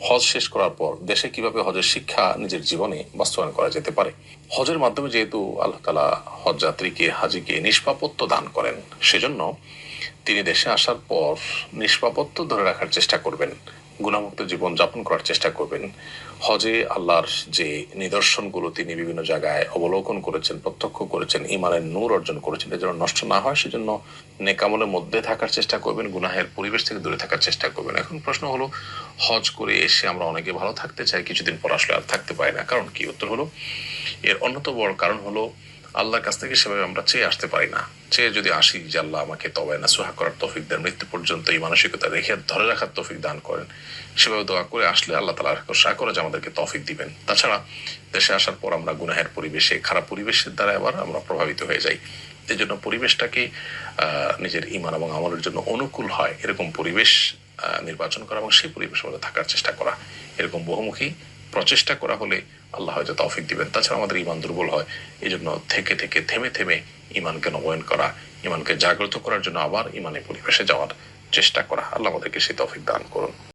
হজ শেষ করার পর দেশে কীভাবে হজের শিক্ষা নিজের জীবনে বাস্তবায়ন করা যেতে পারে? হজের মাধ্যমে যেহেতু আল্লাহ তালা হজ যাত্রীকে হাজিকে নিষ্পাপত্য দান করেন, সেজন্য তিনি দেশে আসার পর নিষ্পাপত্য ধরে রাখার চেষ্টা করবেন, গুণামুক্ত জীবন যাপন করার চেষ্টা করবেন। হজে আল্লাহর যে নিদর্শনগুলো তিনি বিভিন্ন জায়গায় অবলোকন করেছেন, প্রত্যক্ষ করেছেন ইমানের নূর অর্জন করেছেন, এটা যেন নষ্ট না হয়, সেজন্য নেকামলের মধ্যে থাকার চেষ্টা করবেন, গুনাহের পরিবেশ থেকে দূরে থাকার চেষ্টা করবেন। এখন প্রশ্ন হলো, হজ করে এসে আমরা অনেকে ভালো থাকতে চাই, কিছুদিন পর আসলে আর থাকতে পারি না। কারণ কি? উত্তর হলো, এর অন্যতম বড় কারণ হলো আল্লাহর কাছ থেকে সেভাবে আমরা চেয়ে আসতে পারি না। চেয়ে যদি আসি যে আল্লাহ আমাকে তবে না সুহা করার তৌফিক দেন, মৃত্যু পর্যন্ত এই মানসিকতা রেখে ধরে রাখার তৌফিক দান করেন। সেভাবে দোয়া করে আসলে আল্লাহ তালা আশা করে, যে আমাদেরকে তৌফিক দিবেন। তাছাড়া দেশে আসার পর আমরা গুনাহের পরিবেশে, খারাপ পরিবেশের দ্বারা আবার আমরা প্রভাবিত হয়ে যাই। এই জন্য পরিবেশটাকে নিজের ইমান এবং আমলের জন্য অনুকূল হয়। এরকম পরিবেশ নির্বাচন করা এবং সেই পরিবেশের মধ্যে থাকার চেষ্টা করা। এরকম বহুমুখী প্রচেষ্টা করা হলে আল্লাহ হয়তো তৌফিক দিবেন। তাছাড়া আমাদের ইমান দুর্বল হয়। এই জন্য থেকে থেকে থেমে থেমে ইমানকে নবায়ন করা ইমানকে জাগ্রত করার জন্য আবার ইমানের পরিবেশে যাওয়ার চেষ্টা করা, আল্লাহ আমাদেরকে সেই তৌফিক দান করুন।